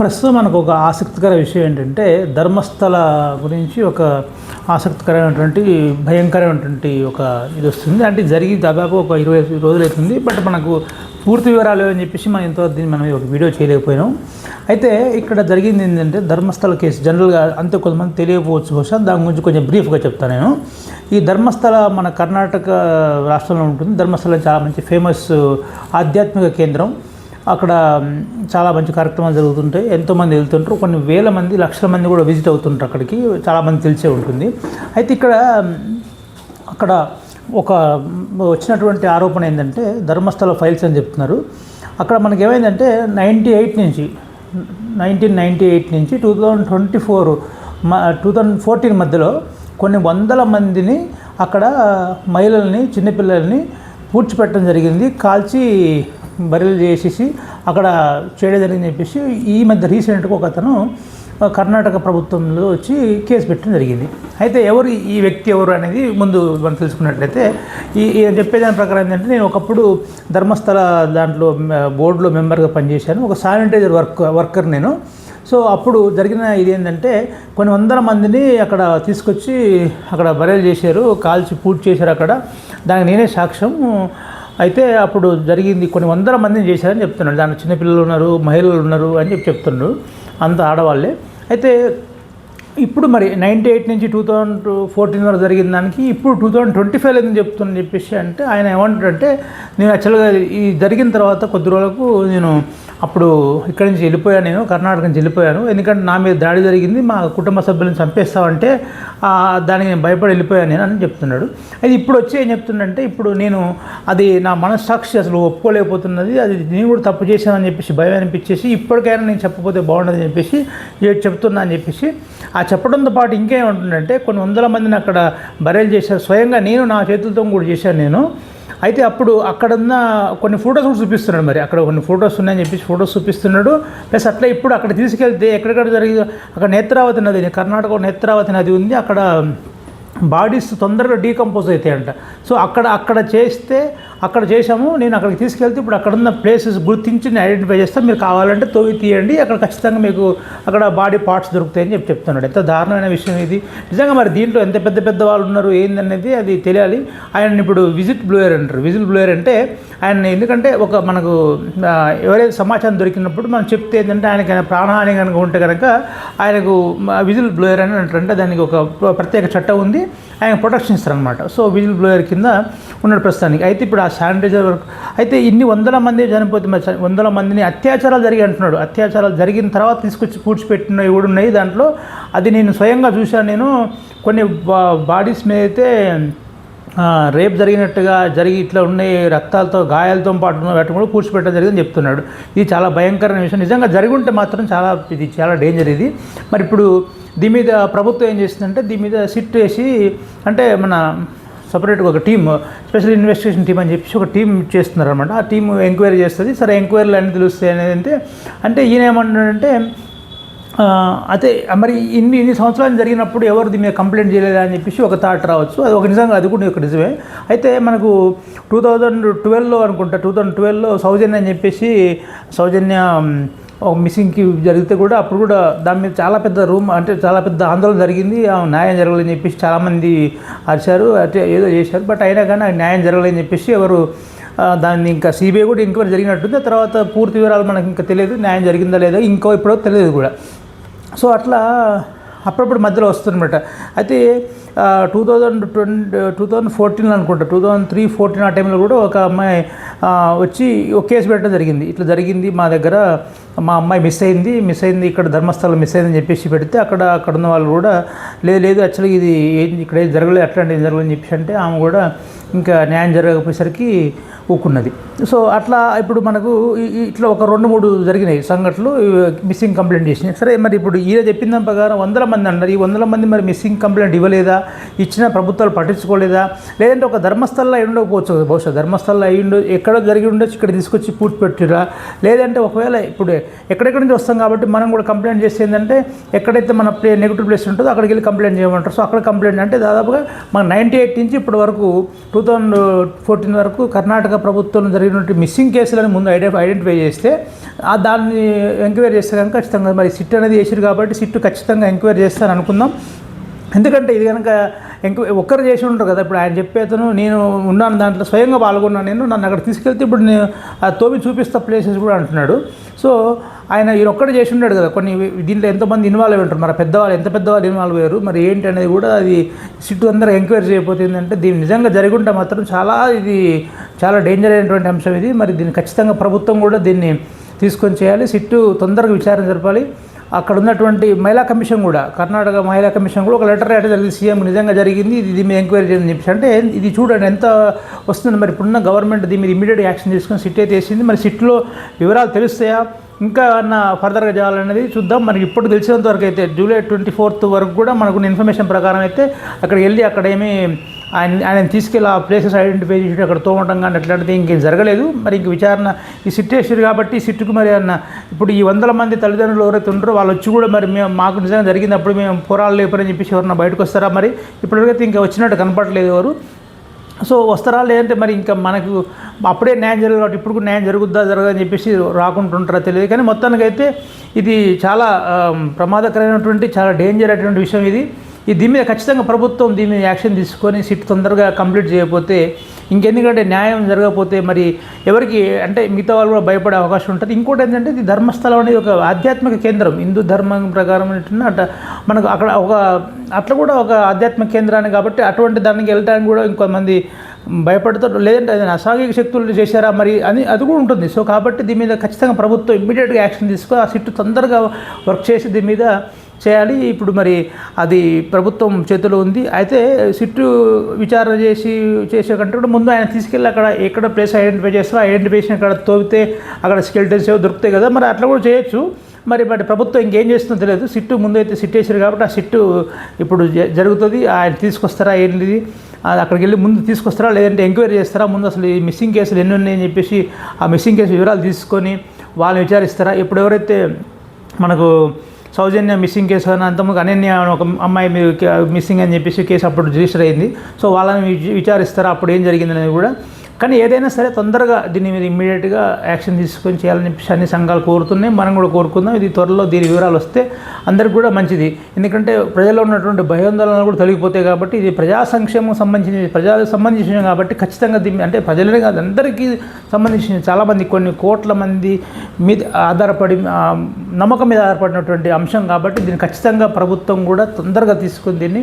ప్రస్తుతం మనకు ఒక ఆసక్తికర విషయం ఏంటంటే ధర్మస్థల గురించి ఒక ఆసక్తికరమైనటువంటి భయంకరమైనటువంటి ఒక ఇది వస్తుంది. అంటే జరిగి దాదాపు ఒక ఇరవై రోజులు అవుతుంది. బట్ మనకు పూర్తి వివరాలు అని చెప్పేసి మనం ఇంతవరకు దీన్ని మనం ఒక వీడియో చేయలేకపోయినాం. అయితే ఇక్కడ జరిగింది ఏంటంటే ధర్మస్థల కేసు. జనరల్గా అంతే కొంతమంది తెలియకపోవచ్చు బహుశా. దాని గురించి కొంచెం బ్రీఫ్గా చెప్తాను నేను. ఈ ధర్మస్థల మన కర్ణాటక రాష్ట్రంలో ఉంటుంది. ధర్మస్థల చాలా మంచి ఫేమస్ ఆధ్యాత్మిక కేంద్రం. అక్కడ చాలా మంచి కార్యక్రమాలు జరుగుతుంటాయి. ఎంతోమంది వెళ్తుంటారు. కొన్ని వేల మంది లక్షల మంది కూడా విజిట్ అవుతుంటారు అక్కడికి. చాలామంది తెలిసే ఉంటుంది. అయితే ఇక్కడ అక్కడ ఒక వచ్చినటువంటి ఆరోపణ ఏంటంటే ధర్మస్థల ఫైల్స్ అని చెప్తున్నారు. అక్కడ మనకి ఏమైందంటే నైంటీ ఎయిట్ నుంచి నైన్టీన్ నైంటీ ఎయిట్ నుంచి two thousand twenty four two thousand fourteen మధ్యలో కొన్ని వందల మందిని అక్కడ మహిళల్ని చిన్నపిల్లల్ని పూడ్చిపెట్టడం జరిగింది. కాల్చి బరిలు చేసేసి అక్కడ చేయడం జరిగింది చెప్పేసి ఈ మధ్య రీసెంట్గా ఒక అతను కర్ణాటక ప్రభుత్వంలో వచ్చి కేసు పెట్టడం జరిగింది. అయితే ఎవరు ఈ వ్యక్తి ఎవరు అనేది ముందు మనం తెలుసుకున్నట్లయితే ఈ చెప్పేదాని ప్రకారం ఏంటంటే నేను ఒకప్పుడు ధర్మస్థల దాంట్లో బోర్డులో మెంబర్గా పనిచేశాను. ఒక శానిటైజర్ వర్క్ వర్కర్ నేను. సో అప్పుడు జరిగిన ఇది ఏంటంటే కొన్ని వందల మందిని అక్కడ తీసుకొచ్చి అక్కడ బరేలు చేశారు కాల్చి పూర్తి చేశారు అక్కడ. దానికి నేనే సాక్ష్యం. అయితే అప్పుడు జరిగింది కొన్ని వందల మందిని చేశారని చెప్తున్నాడు దాంట్లో చిన్నపిల్లలు ఉన్నారు మహిళలు ఉన్నారు అని చెప్పి చెప్తున్నాడు అంత ఆడవాళ్ళే. అయితే ఇప్పుడు మరి నైంటీ ఎయిట్ నుంచి టూ థౌజండ్ ఫోర్టీన్ వరకు జరిగిన దానికి ఇప్పుడు టూ థౌజండ్ ట్వంటీ ఫైవ్ ఎందుకు చెప్తున్నా చెప్పేసి అంటే ఆయన ఏమంటాడంటే నేను యాక్చువల్గా ఈ జరిగిన తర్వాత కొద్ది రోజులకు నేను అప్పుడు ఇక్కడి నుంచి వెళ్ళిపోయాను నేను కర్ణాటక నుంచి వెళ్ళిపోయాను. ఎందుకంటే నా మీద దాడి జరిగింది మా కుటుంబ సభ్యులను చంపేస్తామంటే దానికి నేను భయపడి వెళ్ళిపోయాను నేను అని చెప్తున్నాడు. అది ఇప్పుడు వచ్చి ఏం చెప్తుండంటే ఇప్పుడు నేను అది నా మనస్సాక్షి అసలు ఒప్పుకోలేకపోతున్నది అది నేను కూడా తప్పు చేశానని చెప్పేసి భయం అనిపించేసి ఇప్పటికైనా నేను చెప్పకపోతే బాగుండదని చెప్పేసి ఏ చెప్తున్నా అని చెప్పేసి ఆ చెప్పడంతో పాటు ఇంకేమంటుందంటే కొన్ని వందల మందిని అక్కడ బరేలు చేశారు. స్వయంగా నేను నా చేతులతో కూడా చేశాను నేను. అయితే అప్పుడు అక్కడున్న కొన్ని ఫొటోస్ కూడా చూపిస్తున్నాడు మరి. అక్కడ కొన్ని ఫొటోస్ ఉన్నాయని చెప్పేసి ఫొటోస్ చూపిస్తున్నాడు. ప్లస్ అట్లా ఇప్పుడు అక్కడ తీసుకెళ్తే ఎక్కడెక్కడ జరిగింది అక్కడ నేత్రావతి నది కర్ణాటక నేత్రావతి నది ఉంది. అక్కడ బాడీస్ తొందరగా డీకంపోజ్ అవుతాయంట. సో అక్కడ అక్కడ చేస్తే అక్కడ చేశాము నేను అక్కడికి తీసుకెళ్తే ఇప్పుడు అక్కడ ఉన్న ప్లేసెస్ గుర్తించి నేను ఐడెంటిఫై చేస్తాను మీరు కావాలంటే తోవి తీయండి అక్కడ ఖచ్చితంగా మీకు అక్కడ బాడీ పార్ట్స్ దొరుకుతాయని చెప్పి చెప్తున్నాడు. ఎంత దారుణమైన విషయం ఇది. నిజంగా మరి దీంట్లో ఎంత పెద్ద పెద్ద వాళ్ళు ఉన్నారు ఏందనేది అది తెలియాలి. ఆయన ఇప్పుడు విజిట్ బ్లూయర్ అంటారు. విజిట్ బ్లూయర్ అంటే ఆయన ఎందుకంటే ఒక మనకు ఎవరైతే సమాచారం దొరికినప్పుడు మనం చెప్తే ఏంటంటే ఆయనకి ఆయన ప్రాణహాని కనుక ఉంటే కనుక ఆయనకు విజిల్ బ్లోయర్ అని అంటారు. అంటే దానికి ఒక ప్రత్యేక చట్టం ఉంది. ఆయన ప్రొటెక్షన్ ఇస్తారనమాట సో విజిల్ బ్లోయర్ కింద ఉన్నాడు ప్రస్తుతానికి. అయితే ఇప్పుడు ఆ శానిటైజర్ వర్క్ అయితే ఇన్ని వందల మంది చనిపోతే వందల మందిని అత్యాచారాలు జరిగి అంటున్నాడు. అత్యాచారాలు జరిగిన తర్వాత తీసుకొచ్చి పూడ్చిపెట్టినవి కూడా ఉన్నాయి. దాంట్లో అది నేను స్వయంగా చూశాను. నేను కొన్ని బా బాడీస్ మీద అయితే రేపు జరిగినట్టుగా జరిగి ఇట్లా ఉన్నాయి రక్తాలతో గాయాలతో పాటు పెట్టకుండా వాటిని కూడా పూడ్చిపెట్టడం జరిగిందని చెప్తున్నాడు. ఇది చాలా భయంకరమైన విషయం. నిజంగా జరిగి ఉంటే మాత్రం చాలా ఇది చాలా డేంజర్ ఇది. మరి ఇప్పుడు దీని మీద ప్రభుత్వం ఏం చేస్తుందంటే దీని మీద సిట్ వేసి అంటే మన సపరేట్గా ఒక టీమ్ స్పెషల్ ఇన్వెస్టిగేషన్ టీమ్ అని చెప్పేసి ఒక టీం చేస్తున్నారు అనమాట ఆ టీం ఎంక్వైరీ చేస్తుంది. సరే ఎంక్వైరీలు అన్నీ తెలుస్తాయి అనేది అంటే అంటే ఈయన ఏమంటున్నాడంటే అయితే మరి ఇన్ని ఇన్ని సంవత్సరాలు జరిగినప్పుడు ఎవరు దీని మీద కంప్లైంట్ చేయలేదా అని చెప్పేసి ఒక థాట్ రావచ్చు. అది ఒక నిజంగా అది కూడా ఒక నిజమే. అయితే మనకు టూ థౌజండ్ ట్వెల్వ్లో అనుకుంటా టూ థౌజండ్ ట్వెల్వ్లో సౌజన్య అని చెప్పేసి సౌజన్య ఒక మిస్సింగ్కి జరిగితే కూడా అప్పుడు కూడా దాని మీద చాలా పెద్ద రూమ్ అంటే చాలా పెద్ద ఆందోళన జరిగింది. న్యాయం జరగలేదని చెప్పేసి చాలామంది అరిచారు అంటే ఏదో చేశారు. బట్ అయినా కానీ న్యాయం జరగలేదని చెప్పేసి ఎవరు దాన్ని ఇంకా సిబిఐ కూడా ఎంక్వైరీ జరిగినట్టుంది. తర్వాత పూర్తి వివరాలు మనకి ఇంకా తెలియదు న్యాయం జరిగిందా లేదా ఇంకో ఇప్పుడో తెలియదు కూడా. సో అట్లా అప్పుడప్పుడు మధ్యలో వస్తుందన్నమాట. అయితే two thousand twenty two thousand fourteen అనుకుంటా టూ థౌజండ్ త్రీ ఫోర్టీన్ ఆ టైంలో కూడా ఒక అమ్మాయి వచ్చి ఒక కేసు పెట్టడం జరిగింది. ఇట్లా జరిగింది మా దగ్గర మా అమ్మాయి మిస్ అయింది మిస్ అయింది ఇక్కడ ధర్మస్థలం మిస్ అయిందని చెప్పేసి పెడితే అక్కడ అక్కడ ఉన్న వాళ్ళు కూడా లేదు లేదు యాక్చువల్గా ఇది ఏం ఇక్కడ ఏం జరగలేదు అట్లాంటి ఏం జరగలేదు అని చెప్పేసి అంటే ఆమె కూడా ఇంకా న్యాయం జరగకపోయేసరికి ఊకున్నది సో అట్లా ఇప్పుడు మనకు ఇట్లా ఒక రెండు మూడు జరిగినాయి సంఘటనలు మిస్సింగ్ కంప్లైంట్ చేసినాయి. సరే మరి ఇప్పుడు ఈయన చెప్పిన దాని ప్రకారం వందల మంది అన్నారు. ఈ వందల మంది మరి మిస్సింగ్ కంప్లైంట్ ఇవ్వలేదా? ఇచ్చిన ప్రభుత్వాలు పట్టించుకోలేదా? లేదంటే ఒక ధర్మస్థలంలో అయి ఉండకపోవచ్చు కదా బహుశా. ధర్మస్థలంలో అయి ఉండ ఎక్కడో జరిగి ఉండొచ్చు ఇక్కడ తీసుకొచ్చి పూర్తి పెట్టిరా? లేదంటే ఒకవేళ ఇప్పుడు ఎక్కడెక్కడి నుంచి వస్తాం కాబట్టి మనం కూడా కంప్లైంట్ చేస్తే ఏంటంటే ఎక్కడైతే మన ప్లే నెగిటివ్ ప్లేస్ ఉంటుందో అక్కడికి వెళ్ళి కంప్లైంట్ చేయమంటారు. సో అక్కడ కంప్లైంట్ అంటే దాదాపుగా మన నైంటీ ఎయిట్ నుంచి ఇప్పటి వరకు టూ థౌజండ్ ఫోర్టీన్ వరకు కర్ణాటక ప్రభుత్వంలో జరిగినటువంటి మిస్సింగ్ కేసులను ముందు ఐడెంటి ఐడెంటిఫై చేస్తే ఆ దాన్ని ఎంక్వైరీ చేస్తే కనుక ఖచ్చితంగా మరి సిట్ అనేది చేసారు కాబట్టి సిట్ ఖచ్చితంగా ఎంక్వైరీ చేస్తారని అనుకుందాం. ఎందుకంటే ఇది కనుక ఎంక్వై ఒక్కరు చేసి ఉంటారు కదా. ఇప్పుడు ఆయన చెప్పేతను నేను ఉన్నాను దాంట్లో స్వయంగా పాల్గొన్నాను నేను నన్ను అక్కడ తీసుకెళ్తే ఇప్పుడు నేను ఆ తోమి చూపిస్తా ప్లేసెస్ కూడా అంటున్నాడు. సో ఆయన ఈయన ఒక్కడే చేసి ఉన్నాడు కదా. కొన్ని దీంట్లో ఎంతమంది ఇన్వాల్వ్ అయి ఉంటారు. మరి పెద్దవాళ్ళు ఎంత పెద్దవాళ్ళు ఇన్వాల్వ్ అయ్యారు? మరి ఏంటి అనేది కూడా అది సిట్టు అందరూ ఎంక్వైరీ చేయకపోతే అంటే దీన్ని నిజంగా జరుగుంటే మాత్రం చాలా ఇది చాలా డేంజర్ అయినటువంటి అంశం ఇది. మరి దీన్ని ఖచ్చితంగా ప్రభుత్వం కూడా దీన్ని తీసుకొని చేయాలి. సిట్టు తొందరగా విచారణ జరపాలి. అక్కడ ఉన్నటువంటి మహిళా కమిషన్ కూడా కర్ణాటక మహిళా కమిషన్ కూడా ఒక లెటర్ రాయడం జరిగింది. సీఎం నిజంగా జరిగింది ఇది దీని మీద ఎంక్వైరీ చేయని చెప్పేసి. అంటే ఇది చూడండి ఎంత వస్తుంది మరి? ఇప్పుడున్న గవర్నమెంట్ దీని మీద ఇమీడియట్ యాక్షన్ తీసుకొని సిట్ అయితే వేసింది. మరి సిట్లో వివరాలు తెలుస్తాయా? ఇంకా అన్న ఫర్దర్గా చేయాలనేది చూద్దాం. మనకి ఇప్పుడు తెలిసినంత వరకు అయితే జూలై ట్వంటీ ఫోర్త్ వరకు కూడా మనకున్న ఇన్ఫర్మేషన్ ప్రకారం అయితే అక్కడికి వెళ్ళి అక్కడ ఏమీ ఆయన ఆయన తీసుకెళ్ళి ఆ ప్లేసెస్ ఐడెంటిఫై చేసి అక్కడ తోమటం కానీ అట్లాంటిది ఇంకేం జరగలేదు. మరి ఇంక విచారణ ఈ సిట్ వేసారు కాబట్టి సిట్టుకు మరి అన్న ఇప్పుడు ఈ వందల మంది తల్లిదండ్రులు ఎవరైతే ఉంటారో వాళ్ళు వచ్చి కూడా మరి మేము మాకు నిజంగా జరిగినప్పుడు మేము పోరాలు లేపని చెప్పేసి ఎవరన్నా బయటకు వస్తారా మరి? ఇప్పటివరకైతే ఇంకా వచ్చినట్టు కనపడలేదు ఎవరు. సో వస్తారా లేదంటే మరి ఇంకా మనకు అప్పుడే న్యాయం జరగదు కాబట్టి ఇప్పుడు కూడా న్యాయం జరుగుద్దా జరగదని చెప్పేసి రాకుంటుంటారా తెలియదు. కానీ మొత్తానికి అయితే ఇది చాలా ప్రమాదకరమైనటువంటి చాలా డేంజర్ అయినటువంటి విషయం ఇది. ఈ దీని మీద ఖచ్చితంగా ప్రభుత్వం దీని మీద యాక్షన్ తీసుకొని సిట్ తొందరగా కంప్లీట్ చేయకపోతే ఇంకెందుకంటే న్యాయం జరగకపోతే మరి ఎవరికి అంటే మిగతా వాళ్ళు కూడా భయపడే అవకాశం ఉంటుంది. ఇంకోటి ఏంటంటే ఇది ధర్మస్థలం అనేది ఒక ఆధ్యాత్మిక కేంద్రం. హిందూ ధర్మం ప్రకారం అట్ట మనకు అక్కడ ఒక అట్లా కూడా ఒక ఆధ్యాత్మిక కేంద్రాన్ని కాబట్టి అటువంటి దానికి వెళ్ళడానికి కూడా ఇంకొంతమంది భయపడతారు. లేదంటే అది అసాంఘిక శక్తులు చేశారా మరి అని అది కూడా ఉంటుంది. సో కాబట్టి దీని మీద ఖచ్చితంగా ప్రభుత్వం ఇమ్మీడియట్గా యాక్షన్ తీసుకొని ఆ సిట్టు తొందరగా వర్క్ చేసి దీని మీద చేయాలి. ఇప్పుడు మరి అది ప్రభుత్వం చేతిలో ఉంది. అయితే సిట్టు విచారణ చేసి చేసే కంటే కూడా ముందు ఆయన తీసుకెళ్ళి అక్కడ ఎక్కడ ప్లేస్ ఐడెంటిఫై చేస్తారో ఐడెంటిఫికేషన్ అక్కడ తోవితే అక్కడ స్కెల్టన్స్ ఏవో దొరుకుతాయి కదా. మరి అట్లా కూడా చేయొచ్చు. మరి మరి ప్రభుత్వం ఇంకేం చేస్తుందో తెలియదు. సిట్టు ముందైతే సిట్ వేసారు కాబట్టి ఆ సిట్టు ఇప్పుడు జరుగుతుంది. ఆయన తీసుకొస్తారా ఏంటిది? అది అక్కడికి వెళ్ళి ముందు తీసుకొస్తారా లేదంటే ఎంక్వైరీ చేస్తారా? ముందు అసలు ఈ మిస్సింగ్ కేసులు ఎన్ని ఉన్నాయని చెప్పేసి ఆ మిస్సింగ్ కేసు వివరాలు తీసుకొని వాళ్ళని విచారిస్తారా? ఇప్పుడు ఎవరైతే మనకు సౌజన్య మిస్సింగ్ కేసు అని అంతకు అనన్య ఒక అమ్మాయి మీరు మిస్సింగ్ అని చెప్పేసి కేసు అప్పుడు రిజిస్టర్ అయింది. సో వాళ్ళని విచారిస్తారు? అప్పుడు ఏం జరిగిందనేది కూడా కానీ ఏదైనా సరే తొందరగా దీని మీద ఇమ్మీడియట్గా యాక్షన్ తీసుకొని చేయాలని చెప్పేసి అన్ని సంఘాలు కోరుతున్నాయి. మనం కూడా కోరుకుందాం. ఇది త్వరలో దీని వివరాలు వస్తే అందరికి కూడా మంచిది. ఎందుకంటే ప్రజల్లో ఉన్నటువంటి భయాందోళనలు కూడా తొలగిపోతాయి కాబట్టి ఇది ప్రజా సంక్షేమం సంబంధించిన ప్రజలకు సంబంధించినవి కాబట్టి ఖచ్చితంగా దీన్ని అంటే ప్రజలనే కాదు అందరికీ సంబంధించిన చాలామంది కొన్ని కోట్ల మంది మీద ఆధారపడి నమ్మకం మీద ఆధారపడినటువంటి అంశం కాబట్టి దీన్ని ఖచ్చితంగా ప్రభుత్వం కూడా తొందరగా తీసుకుని దీన్ని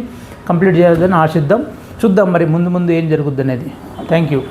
కంప్లీట్ చేయాలని ఆశిద్దాం. చూద్దాం మరి ముందు ముందు ఏం జరుగుద్ది అనేది. Thank you.